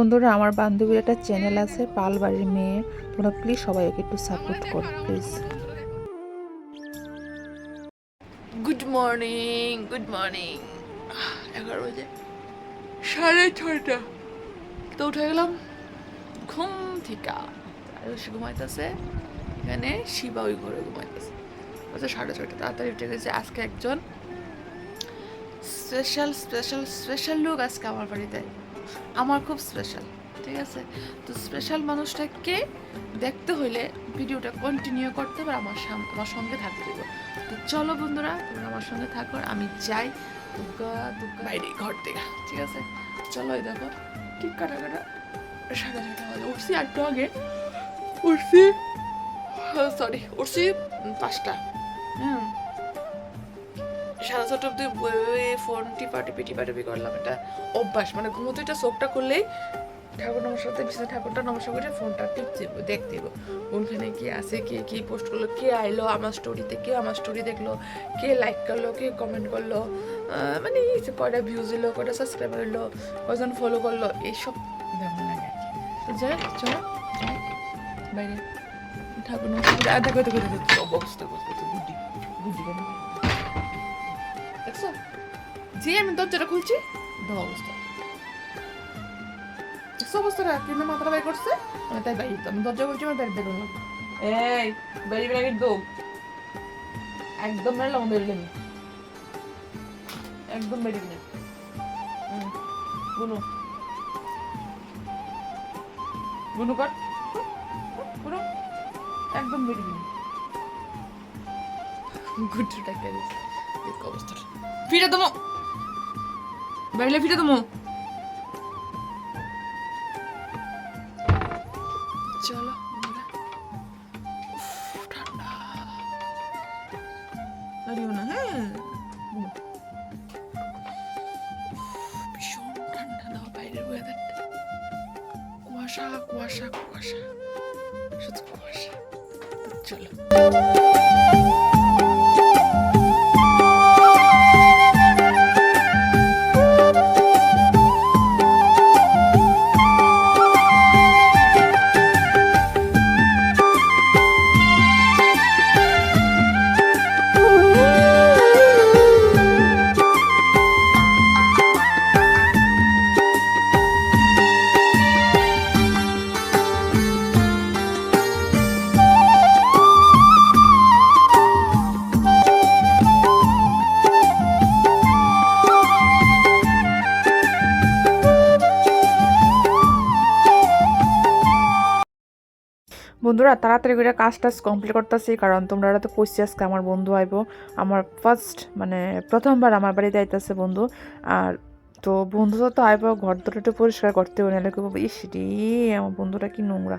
বন্ধুরা, আমার বান্ধবীর একটা চ্যানেল আছে পাল পালবাড়ির মেয়ে। তোমরা প্লিজ সবাই ওকে একটু সাপোর্ট করো please good morning good morning এগারো বাজে, সাড়ে ছয়টা। তো উঠে গেলাম ঘুম থেকে। সে ঘুমাইতেছে, এখানে শিবা ওই ঘরে ঘুমাইতেছে। আচ্ছা সাড়ে ছয়টা, তাড়াতাড়ি উঠে গেছে আজকে একজন। স্পেশাল স্পেশাল স্পেশাল লোক আজকে আমার বাড়িতে। আমার খুব স্পেশাল ঠিক আছে? তো স্পেশাল মানুষটাকে দেখতে হইলে ভিডিওটা কন্টিনিউ করতে হবে আমার আমার সঙ্গে থাকতে দেবো। তো চলো বন্ধুরা, তোমরা আমার সঙ্গে থাকো আমি যাই দুর্গা দুর্গা বাইরে, ঘর থেকে, ঠিক আছে? চলো এই দেখো ঠিক কাটা কাটা সাড়ে ছটা বাজে উঠছি একটু আগে। উঠছি সরি উঠছি পাঁচটা, হুম। সাড়ে ছোট অব্দি ফোন টিপা টিপি টিপা টিপি করলাম। এটা অভ্যাস মানে ঘুমোতে এটা চোখটা করলেই ঠাকুর নমস্কার বিষ্ণু ঠাকুরটা নমস্কার করে ফোনটা টিপতে দেখতে কোনখানে কি আছে, কে কি পোস্ট করল, কে আইলো আমার স্টোরিতে কে আমার স্টোরি দেখল, কে লাইক করল, কে কমেন্ট করল মানে কয়টা ভিউজ দিলো কয়টা সাবস্ক্রাইব হলো কজন ফলো করল, এইসব যেমন লাগে তো যাই, চলো বাইরে। ঠাকুর নমস্কার দেখো দেখো দেখো অবস্থা যে আমি দরজাটা খুলছি দাও অবস্থা অবস্থাটা কিন্তু মাথাটা বাই করছে আমি তাই বাইরে আমি দরজা খুলছি আমার বের বেরোনো এই বেরিয়ে বেরিয়ে দৌ একদম বেরোলে একদম বেরিয়ে না গুনু গুনু কর গুনু একদম বেরিয়ে না গুড্ডুটা কেন অবস্থাটা ফিরে দেবো বাইরে ফিরে দেবো। চলো ঠান্ডা। না হ্যাঁ। ভীষণ ঠান্ডা না বাইরের ওয়েদারটা কুয়াশা কুয়াশা কুয়াশা। শুধু কুয়াশা। চলো। বন্ধুরা, তাড়াতাড়ি করে কাজ টাজ কমপ্লিট করতেছি, কারণ তোমরা তো কইছি আজকে আমার বন্ধু আইব। আমার ফার্স্ট মানে প্রথমবার আমার বাড়িতে আইতেছে বন্ধু। আর তো বন্ধু তো আইব, ঘর দুটো একটু পরিষ্কার করতে হবে, নাহলে কেউ ইস রে, আমার বন্ধুটা কি নোংরা।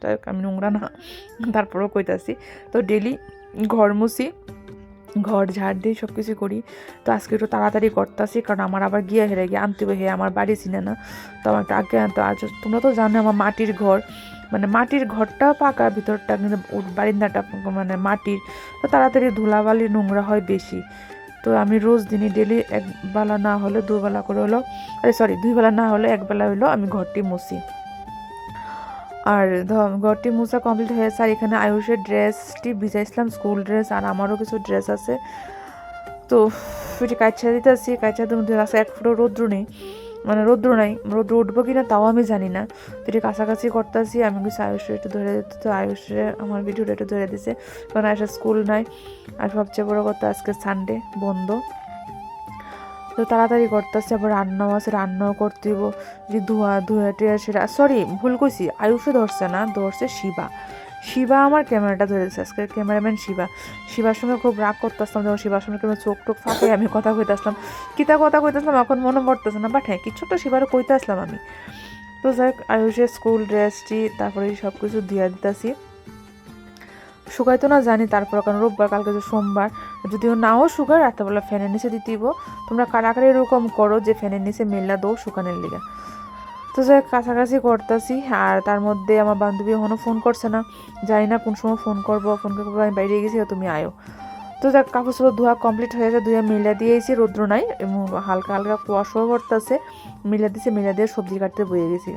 তাই আমি নোংরা না, তারপরেও কইতাছি। তো ডেলি ঘর মুছি, ঘর ঝাড় দিয়ে সব কিছু করি। তো আজকে একটু তাড়াতাড়ি করতেছি, কারণ আমার আবার গিয়ে হেরে গিয়ে আনতে হবে, হে আমার বাড়ি চিনে না। তো আমার আগে আনতে আর তোমরা তো জানো, আমার মাটির ঘর মানে মাটির ঘরটা পাকা, ভিতরটা কিন্তু বারিন্দাটা মানে মাটির। তো তাড়াতাড়ি ধুলাবালি নোংরা হয় বেশি। তো আমি রোজ দিনই ডেলি এক বেলা না হলে দুবেলা করে হলো, আরে সরি দুই বেলা না হলে এক বেলা হলো আমি ঘরটি মুছি। আর ঘরটি মুছা কমপ্লিট হয়েছে আর এখানে আয়ুষের ড্রেসটি ভিজাইছিলাম স্কুল ড্রেস আর আমারও কিছু ড্রেস আছে। তো এটি কাচ্ছা দিতেছি কাচ্ছা মধ্যে আছে এক ফুটো রৌদ্র নেই। মানে রৌদ্র নাই। রৌদ্র উঠবো কিনা তাও আমি জানি না। তো এটি কাছাকাছি করতেছি, আমি কিছু আয়ুষের একটু ধরে দিতে তো আয়ুষে আমার ভিডিওটা একটু ধরে দিছে। কারণ আয়ুষের স্কুল নাই, আর সবচেয়ে বড় কথা আজকে সানডে বন্ধ। তো তাড়াতাড়ি করতেছে, আবার রান্নাও আছে, রান্নাও করতে দিব যে ধোয়া ধোয়া টিয়া সেটা সরি ভুল কইছি আয়ুষে ধরছে না, ধরছে শিবা। শিবা আমার ক্যামেরাটা ধরেছে আজকে ক্যামেরাম্যান শিবা। শিবার সঙ্গে খুব রাগ করতেছিলাম, যখন শিবার সঙ্গে কোনো চোখ টোক ফাঁকে আমি কথা কইতেছিলাম কিতা কথা কইতেছিলাম এখন মনে পড়তেছে না বাট হ্যাঁ কিছু একটা শিবারও কইতে আসলাম আমি। তো যাই আয়ুষের স্কুল ড্রেসটি তারপরে সব কিছু দিয়া দিতেছি। শুকাইতো না জানি, তারপর কারণ রোববার, কালকে যে সোমবার। যদিও নাও শুকায় রাত্রেবেলা ফ্যানের নিচে দিতে দিব। তোমরা কারাকারি এরকম করো যে ফ্যানের নিচে মেলা দৌ শুকানোর লিগা। তো যাই কাছাকাছি করতেছি, আর তার মধ্যে আমার বান্ধবী এখনও ফোন করছে না। জানি না কোন সময় ফোন করব ফোন করব, আমি বাইরে গেছি তুমি আয়ো। তো যাক কাপড় চোপড় ধোয়া কমপ্লিট হয়ে গেছে, ধুয়ে মিলা দিয়েছি, রৌদ্র নাই, এবং হালকা হালকা কুয়াশাও করতেছে মিলা দিয়েছে মিলা দিয়ে সবজি কাটতে বয়ে গেছি।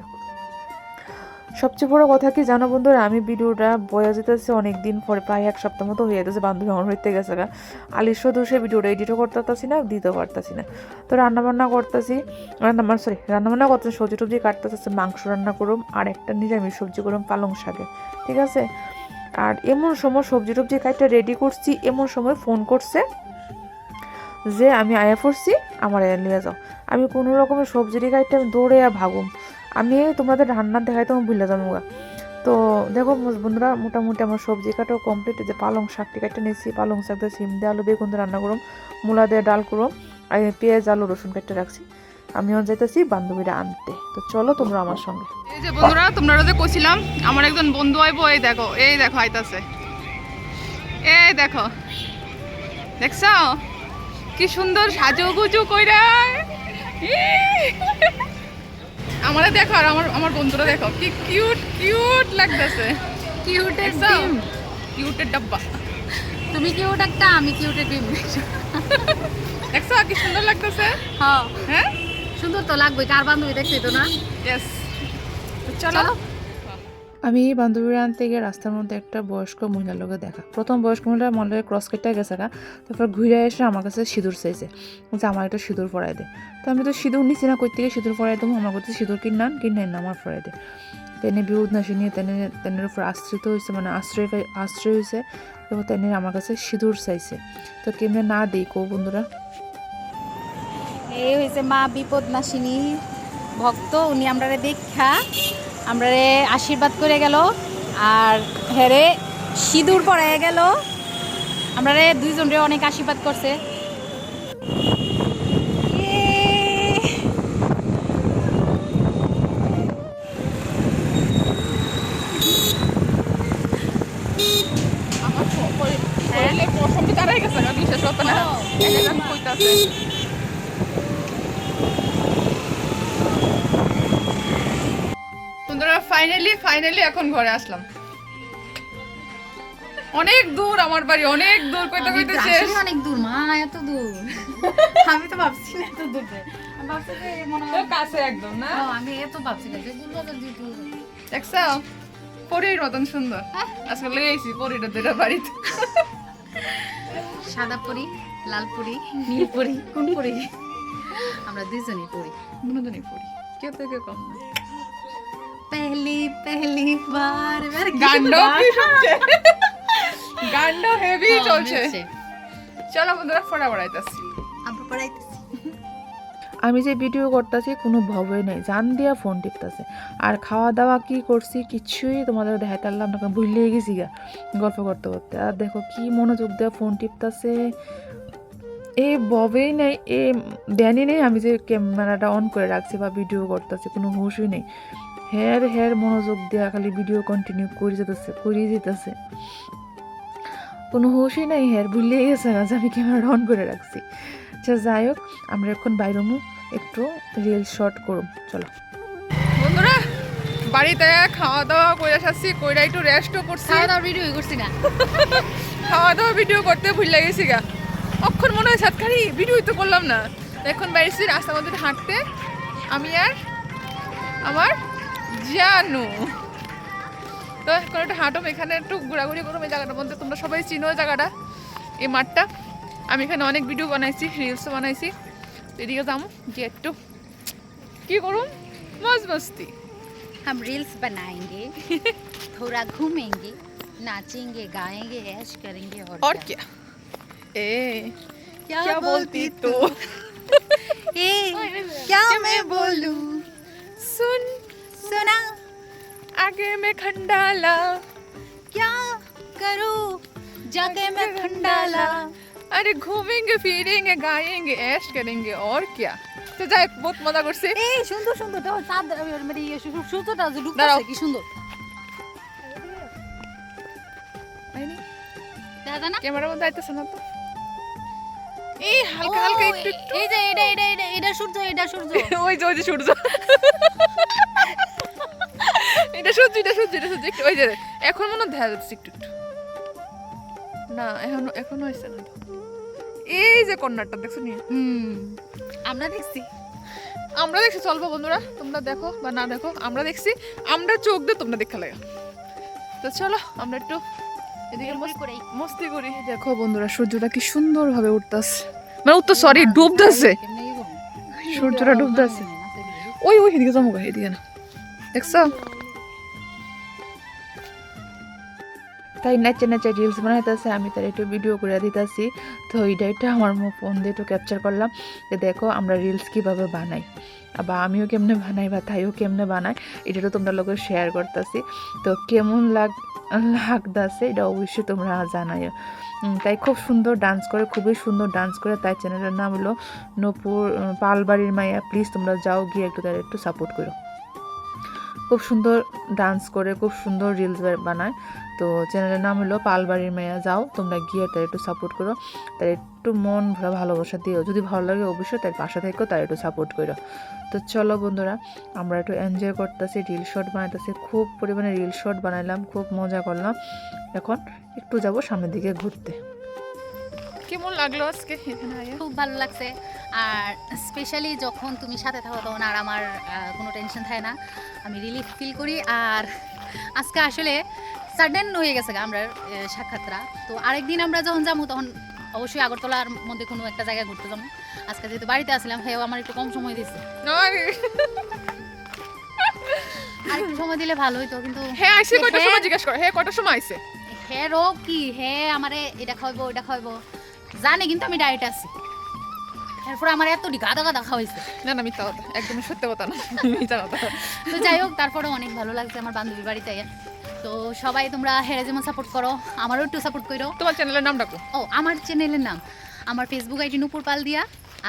সবচেয়ে বড় কথা কি জানো বন্ধুরা? আমি ভিডিওটা বয়ে যেতেছে অনেক দিন পরে, প্রায় এক সপ্তাহ মতো হয়ে যেতেছে বান্ধবী আমার হইতে গেছে গা। আলিশ দোষে ভিডিওটা এডিটও করতে পারতাছি না দিতে পারতাছি না। তো রান্নাবান্না করতেছি, রান্না সরি রান্নাবান্না করতেছি, সবজি টবজি কাটতেছে মাংস রান্না করুম, আর একটা নিরামিষ সবজি করুম, পালং শাকে, ঠিক আছে? আর এমন সময় সবজি টবজি কাটটা রেডি করছি, এমন সময় ফোন করছে যে আমি আয়া পড়ছি, আমার নিয়ে যাও। আমি কোনো রকমের সবজির কাটটা আমি দৌড়ে ভাগুম। আমি তোমাদের রান্নার দেখাই তো ভুলে যাব। তো দেখো বন্ধুরা, মোটামুটি আমার সবজি কাটাও কমপ্লিট যে পালং শাকটি কাটতে নিয়েছি পালং শাক দিয়ে সিম দিয়ে আলু বেগুন দিয়ে রান্না করুম, মূলা দিয়ে ডাল করুম, আর পেঁয়াজ, আলু, রসুন কেটে রাখছি। আমিও যাইতেছি বান্ধবীরা আনতে। তো চলো তোমরা আমার সঙ্গে। এই যে বন্ধুরা, তোমরা যে কইছিলাম, আমার একজন বন্ধু আইব, এই দেখো এই দেখো আইতাছে। এই দেখো, দেখছ? কি সুন্দর সাজু গুজু কইরা আমারে দেখো আর আমার আমার বন্ধুরা দেখো। কি কিউট কিউট লাগতেছে। কিউটের ডিম? কিউটের ডাব্বা। তুমি কিউট একটা আমি কিউটের ডিম। দেখছ? কি সুন্দর লাগতেছে? হ্যাঁ। হ্যাঁ? সুন্দর তো লাগবে কার বান্ধবী দেখছি তো না? ইয়েস চলো। আমি বান্ধবীরা আনতে গিয়ে রাস্তার মধ্যে একটা বয়স্ক মহিলার লোকে দেখা। প্রথম বয়স্ক মহিলা মনে হয় ক্রস কেটে গেছে গা, তারপর ঘুরে এসে আমার কাছে সিঁদুর চাইছে। যে আমার একটা সিঁদুর পরাই দে। তো আমি তো সিঁদুর নিচ্ছি না কই থেকে সিঁদুর পরাই দেবো, আমার কাছে সিঁদুর কিনান কিনাই না, আমার পরাই দে। তেনে বিউদ না শুনিয়ে তেনে, তেনের উপর আশ্রিত হয়েছে মানে আশ্রয় আশ্রয় হয়েছে এবং তেনে আমার কাছে সিঁদুর চাইছে। তো কেমনে না দিই কো বন্ধুরা? এই হয়েছে মা বিপদ নাশিনী ভক্ত, উনি আমরারে দেখা। আমরারে আশীর্বাদ করে গেল আর হেরে সিঁদুর পরে গেল আমরারে দুইজনরে অনেক আশীর্বাদ করছে! আমার দাঁড়াই গেছে না বিশেষ। কইতাছে বন্ধুরা ফাইনালি ফাইনালি এখন ঘরে আসলাম। অনেক দূর আমার বাড়ি অনেক দূর কইতে কইতে দূর, শেষ। অনেক দূর মা এত দূর। আমি তো ভাবছি না এত দূর ভাবছি যে মনে হয় কাছে একদম না? আমি এত ভাবছি না যে গুলবাজার দিয়ে দূর দেখছ পরীর মতন সুন্দর। আজকে আইছি পরীটা দুটা বাড়িতে। সাদা পরি লাল পরি নীল পরি কোন পরি? আমরা দুজনই পরি। দুজনই পরি। কে থেকে কম না। পহলি পহলি বার বার গান্ড কি শুনছে গান্ড হেভি চলছে চলো বন্ধুরা ফোড়া বড়াইতেছি আবার পড়াইতেছি আমি যে ভিডিও করতেছি কোনো ভয় নেই। জান দিয়া ফোন টিপতেছে। আর খাওয়া দাওয়া কি করছি কিছুই তোমাদের দেখাইতে পারলাম না কারণ ভুলে গেছি গা গল্প করতে করতে। আর দেখো কি মনোযোগ দেওয়া ফোন টিপতেছে। এ ববেই নেই এ ড্যানি নেই। আমি যে ক্যামেরাটা অন করে রাখছি বা ভিডিও করতেছি কোনো হুশই নেই। হের হের মনোযোগ দেওয়া খালি ভিডিও কন্টিনিউ করে যেতেছে করেই যেতেছে কোনো হুশই নাই হের ভুলে গেছে না যে আমি ক্যামেরাটা অন করে রাখছি। আচ্ছা যাই হোক আমরা এখন বাইরমু একটু রিল শর্ট করুম চলো। বন্ধুরা বাড়িতে খাওয়া দাওয়া করে আসছি কইরা একটু রেস্টও করছি। খাওয়া দাওয়ার ভিডিও করছি না। খাওয়া দাওয়া ভিডিও করতে ভুলে গেছি গা। অক্ষণ মনে হয় সাতখানি ভিডিও তো করলাম না। এখন বাইরেছি রাস্তার মধ্যে হাঁটতে আমি আর আমার জানু তো এখন একটু হাঁটুম এখানে একটু ঘোরাঘুরি করুম এই জায়গাটার মধ্যে তোমরা সবাই চিনো এই জায়গাটা এই মাঠটা আমি এখানে অনেক ভিডিও বানাইছি রিলসও বানাইছি তো এদিকে যাবো গিয়ে একটু কি করুম মজ মস্তি हम रील्स बनाएंगे थोड़ा घूमेंगे नाचेंगे गाएंगे ऐश करेंगे और, और क्या ए क्या, क्या बोलती तू ए, क्या मैं बोलूं सुन सुना आगे में खंडाला क्या करूं जाके मैं खंडाला अरे घूमेंगे फिरेंगे गाएंगे ऐश करेंगे और क्या তো যাই হোক, বহুত মজা করছি এই সুন্দর সুন্দর দেখো চাঁদ মানে ইয়ে সু- সূর্যটা যে দাঁড়াও। ডুবতেছে কি সুন্দর দেখা যায় না ক্যামেরার মধ্যে আইতেছে না তো এই হালকা হালকা ও, একটু একটু এই যে এটা এটা এটা এটা সূর্য এটা সূর্য ওই যে ওই যে সূর্য সূর্য এটা সূর্য এটা সূর্য একটু ওই যে এখন মনে দেখা যাচ্ছে একটু একটু। না এখনও এখনও হয়েছে না এই যে কর্নারটা দেখছ নি? হুম। আমরা দেখছি। আমরা দেখছি চলবো বন্ধুরা তোমরা দেখো বা না দেখো আমরা দেখছি। আমরা চোখ দিয়ে তোমরা দেখা লাগে। তো চলো আমরা একটু এদিকে মস্তি করি। দেখো বন্ধুরা সূর্যটা কি সুন্দর ভাবে উঠতেছে। মানে উঠতো সরি ডুবতেছে। সূর্যটা ডুবতেছে। ওই ওই এদিকে গো, এদিকে না। দেখছ? তাই নেচে নেচে রিলস বানাইতেছে, আমি তার একটু ভিডিও করে দিতেছি। তো এইটা এটা আমার ফোন দিয়ে একটু ক্যাপচার করলাম যে দেখো আমরা রিলস কীভাবে বানাই। বা আমিও কেমনে বানাই বা তাইও কেমনে বানাই এটা তো তোমরা লোকের শেয়ার করতেছি। তো কেমন লাগ, লাগতেছে, এটা অবশ্যই তোমরা জানাই তাই খুব সুন্দর ডান্স করে, খুবই সুন্দর ডান্স করে, তাই চ্যানেলের নাম হলো নপুর পালবাড়ির মাইয়া। প্লিজ তোমরা যাও গিয়ে একটু তার একটু সাপোর্ট করো। খুব সুন্দর ডান্স করে, খুব সুন্দর রিলস বানায়। তো চ্যানেলের নাম হলো পালবাড়ির মাইয়া যাও তোমরা গিয়ে তার একটু সাপোর্ট করো। তার একটু মন ভরা ভালোবাসা দিও। যদি ভালো লাগে অবশ্যই তার পাশে থেকেও তার একটু সাপোর্ট করো। তো চলো বন্ধুরা আমরা একটু এনজয় করতেছি রিল শট বানাইতেছি। খুব পরিমাণে রিল শট বানাইলাম খুব মজা করলাম। এখন একটু যাব সামনের দিকে ঘুরতে। কেমন লাগল আজকে খুব ভালো লাগছে। আর স্পেশালি যখন তুমি সাথে থাকো তখন আর আমার কোনো টেনশন থাকে না। আমি রিলিফ ফিল করি। আর আজকে আসলে সাডেন হয়ে গেছে আমরা সাক্ষাৎরা। তো আরেকদিন আমরা যখন যাব তখন অবশ্যই আগরতলার মধ্যে কোনো একটা জায়গায় ঘুরতে যাব। আজকে যেহেতু বাড়িতে আসলাম হেও আমার একটু কম সময় দিচ্ছে আর একটু সময় দিলে ভালো হতো কিন্তু হ্যাঁ হ্যাঁ। সময় জিজ্ঞেস করো? হ্যাঁ কয়টার সময় হ্যাঁ রো কি? হ্যাঁ আমারে এটা খাওয়াবো এটা খাওয়াবো জানে কিন্তু আমি ডায়েট আছি। এরপরে আমার এত গাদা গাদা খাওয়াইছে না না মিথ্যা কথা। একদমই সত্য কথা না। মিথ্যা কথা। তো যাই হোক তারপরে অনেক ভালো লাগছে আমার বান্ধবীর বাড়িতে। তো সবাই তোমরা হেরে যেমন সাপোর্ট করো আমারও একটু সাপোর্ট করো। তোমার চ্যানেলের নাম ডাকো। ও আমার চ্যানেলের নাম। আমার ফেসবুক আইডি নুপুর পাল দিয়া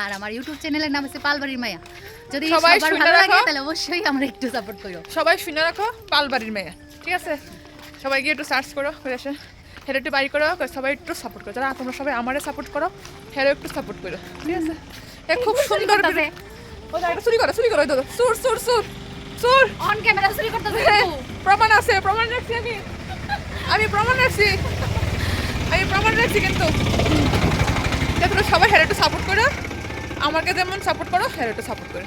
আর আমার ইউটিউব চ্যানেলের নাম হচ্ছে পালবাড়ির মায়া। যদি সবাই সবার ভালো লাগে তাহলে অবশ্যই আমার একটু সাপোর্ট করো। সবাই শুনে রাখো পালবাড়ির মায়া। ঠিক আছে? সবাই গিয়ে একটু সার্চ করো করে আসে। হেরে একটু বাড়ি করো সবাই একটু সাপোর্ট করো। যারা তোমরা সবাই আমারে সাপোর্ট করো হেরে একটু সাপোর্ট করো। ঠিক আছে? খুব সুন্দর ও চুরি করো চুরি করো সুর সুর সুর সুর অন ক্যামেরা চুরি করতেছে হ্যাঁ, প্রমাণ আছে প্রমাণ রাখছি আমি। আমি প্রমাণ রাখছি। আমি প্রমাণ রাখছি কিন্তু। দেখো সবাই হেরে একটু সাপোর্ট করো। আমাকে যেমন সাপোর্ট করো হেরে একটু সাপোর্ট করো।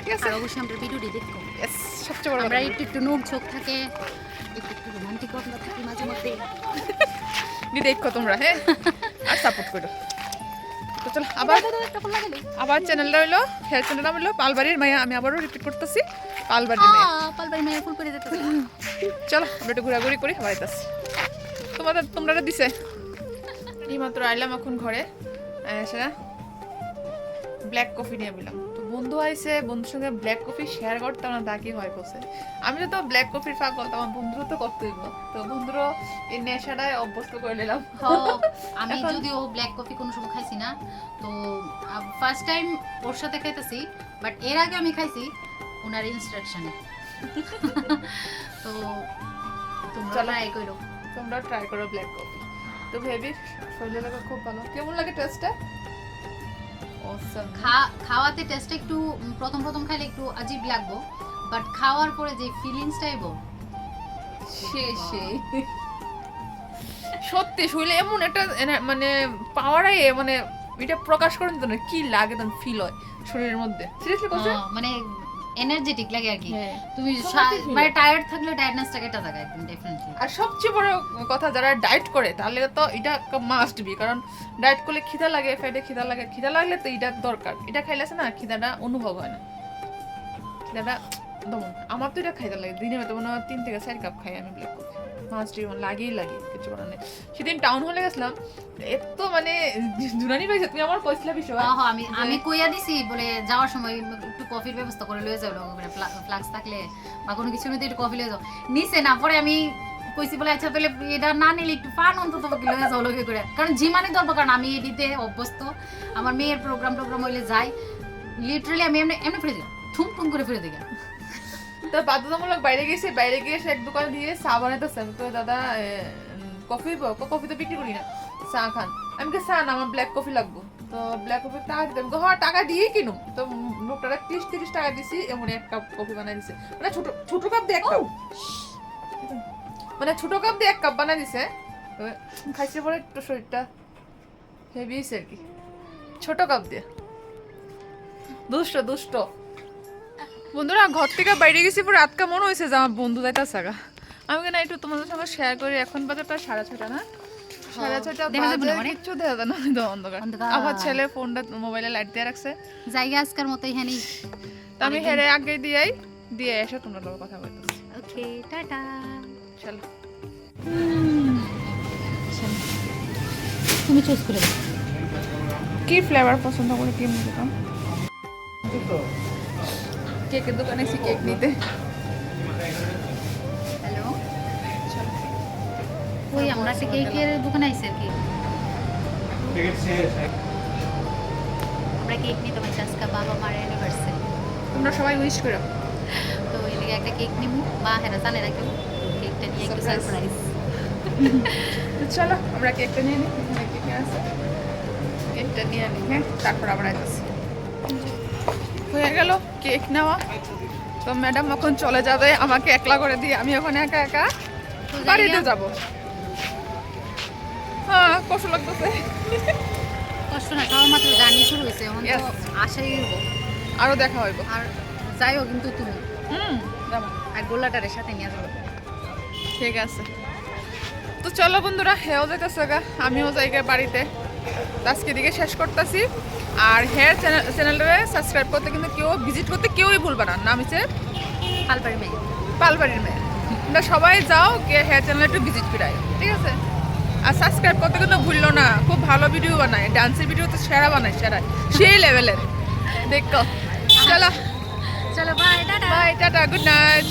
ঠিক আছে? আর অবশ্যই আমরা ভিডিওটি দেখো Yes, সবচেয়ে বড় আমরা একটু একটু নোক ঝোঁক থাকে একটু একটু রোমান্টিক ঘটনা থাকি মাঝে মধ্যে। নি দেখো তোমরা হ্যাঁ? আর সাপোর্ট করো। তো চলো আবার আবার চ্যানেলটা হলো হেয়ার চ্যানেলটা হলো পালবাড়ির মায়া। আমি আবারও রিপিট করতেছি। পালবাড়ির মায়া। পালবাড়ি ফুল করে যেতে চলো আমরা একটু ঘোরাঘুরি করি বাড়িতে আসি তোমাদের তোমরা তো দিছে? এই মাত্র আইলাম এখন ঘরে। সেটা ব্ল্যাক কফি নিয়ে পেলাম তো বন্ধু আইসে বন্ধুর সঙ্গে ব্ল্যাক কফি শেয়ার করতাম না তা কি হয় বসে। আমি তো ব্ল্যাক কফির ফাঁক বলতাম আমার বন্ধুরও তো করতেই তো বন্ধুরও এই নেশাটায় অভ্যস্ত করে নিলাম। আমি যদিও ব্ল্যাক কফি কোনো সময় খাইছি না তো ফার্স্ট টাইম ওর সাথে খাইতেছি বাট এর আগে আমি খাইছি ওনার ইনস্ট্রাকশনে তো তোমরা ট্রাই করো। তোমরা ট্রাই করো ব্ল্যাক কফি তো ভেবি শরীরে লাগা খুব ভালো। কেমন লাগে টেস্টটা খাওয়াতে টেস্টটা একটু প্রথম প্রথম খাইলে একটু আজীব লাগবো। বাট খাওয়ার পরে যে ফিলিংসটা এবো সেই সেই। সত্যি শুইলে এমন একটা মানে পাওয়ারাই মানে এটা প্রকাশ করেন তো না কি লাগে তখন ফিল হয় শরীরের মধ্যে। সিরিয়াসলি কথা মানে এনার্জেটিক লাগে আর কি। হ্যাঁ। তুমি মানে টায়ার্ড থাকলে টায়ার্ডনেসটা কেটে থাকে একদম ডেফিনেটলি আর সবচেয়ে বড় কথা যারা ডায়েট করে তাহলে তো এটা মাস্ট বি কারণ ডায়েট করলে খিদা লাগে ফ্যাটে খিদা লাগে। খিদা লাগলে তো এটা দরকার। এটা খাইলে আছে না খিদাটা অনুভব হয় না। খিদাটা দমন আমার তো এটা খাইতে লাগে। দিনে তো মনে হয় তিন থেকে চার কাপ খাই আমি ব্ল্যাক কফি মাস্ট বি লাগেই লাগে কিছু করার নেই। সেদিন টাউন হলে গেছিলাম এত মানে জুনানি পাইছে তুমি আমার কইছিলা বিষয় হ্যাঁ? আমি আমি কইয়া দিছি বলে যাওয়ার সময় একটু কফির ব্যবস্থা করে লয়ে যাও মানে ফ্লাক্স থাকলে বা কোনো কিছু নিতে একটু কফি লয়ে যাও। নিচে না পরে আমি কইছি বলে আচ্ছা তাহলে এটা না নিলে একটু পান অন্তত পক্ষে লয়ে যাও লগে করে। কারণ জিমানি দরকার কারণ আমি এডিতে অভ্যস্ত। আমার মেয়ের প্রোগ্রাম টোগ্রাম হইলে যাই। লিটারালি আমি এমনি এমনি ফিরে দিই থুম থুম করে ফিরে দিই তো বাধ্যতামূলক বাইরে গেছি বাইরে গিয়ে সে এক দোকান দিয়ে চা বানাইতেছে। আমি কই দাদা কফি কফি তো বিক্রি করি না চা খান। আমি কে চা না আমার ব্ল্যাক কফি লাগবো। তো ব্ল্যাক কফি টাকা দিতে আমি হ্যাঁ টাকা দিয়ে কিনো। তো উম, লোকটারা তিরিশ তিরিশ টাকা দিছি এমন এক কাপ কফি বানাই দিছে। মানে ছোট ছোট কাপ দিয়ে এক কাপ মানে ছোট কাপ দিয়ে এক কাপ বানাই দিছে। খাইছে পরে একটু শরীরটা হেভি আর কি। ছোট কাপ দিয়ে। দুষ্ট দুষ্ট। বন্ধুরা ঘর থেকে বাইরে গেছি পুরো আটকা মনে হয়েছে যে আমার বন্ধু যাইতেছে গা। আমি কেন একটু তোমাদের সঙ্গে শেয়ার করি এখন বাজে প্রায় সাড়ে ছটা না? সাড়ে ছটা দেখা যাবে না বাজে? কিচ্ছু দেখা যায় না অন্ধকার। অন্ধকার। আমার ছেলে ফোনটা মোবাইলে লাইট দিয়ে রাখছে। জায়গা আজকের মতো এখানে তো আমি হেরে আগে দিয়েই দিয়ে এসে তোমরা লোক কথা বলতেছি। Okay tata. চলো। তুমি চুজ করে কি ফ্লেভার পছন্দ করে কি নিতাম কেকের দোকানে এসে কেক নিতে। হ্যালো? ওই আমরা একটা কেকের দোকানে আইছি আর কি। আমরা কেক নিতে পারছি আজকে বাবা মার অ্যানিভার্সারি তোমরা সবাই উইশ করো। তো এই লিগে একটা কেক নিবো মা হেরা জানে না কেউ। কেকটা নিয়ে একটু. সারপ্রাইজ তো চলো আমরা কেকটা নিয়ে নিই এখানে কেক আছে। কেকটা নিয়ে নিই হ্যাঁ? তারপর আবার আসছি। হয়ে গেল কেক নেওয়া। তো ম্যাডাম এখন চলে যাবে আমাকে একলা করে দিয়ে। আমি ওখানে একা একা বাড়িতে যাব। হ্যাঁ কষ্ট লাগতেছে। কষ্ট না সবার মাত্র জার্নি শুরু হয়েছে এখন আশাই আরও দেখা হইব। আর যাইও কিন্তু তুমি। হুম যাব। আর গোলাটারের সাথে নিয়ে যাব। ঠিক আছে। তো চলো বন্ধুরা হেও যেতেছে গা আমিও যাই গে বাড়িতে। আজকে দিকে শেষ করতেছি। আর হেয়ার চ্যানেলটারে সাবস্ক্রাইব করতে কিন্তু কেউ ভিজিট করতে কেউই ভুলবে না। নাম হচ্ছে পালপাড়ি মেয়ে। পালবাড়ির মেয়ে। তোমরা সবাই যাও গিয়ে হেয়ার চ্যানেল একটু ভিজিট করাই ঠিক আছে? আর সাবস্ক্রাইব করতে কিন্তু ভুললো না। খুব ভালো ভিডিও বানায়। ডান্সের ভিডিও তো সেরা বানায় সেরা সেই লেভেলের দেখো। চলো। চলো bye tata. Bye tata good night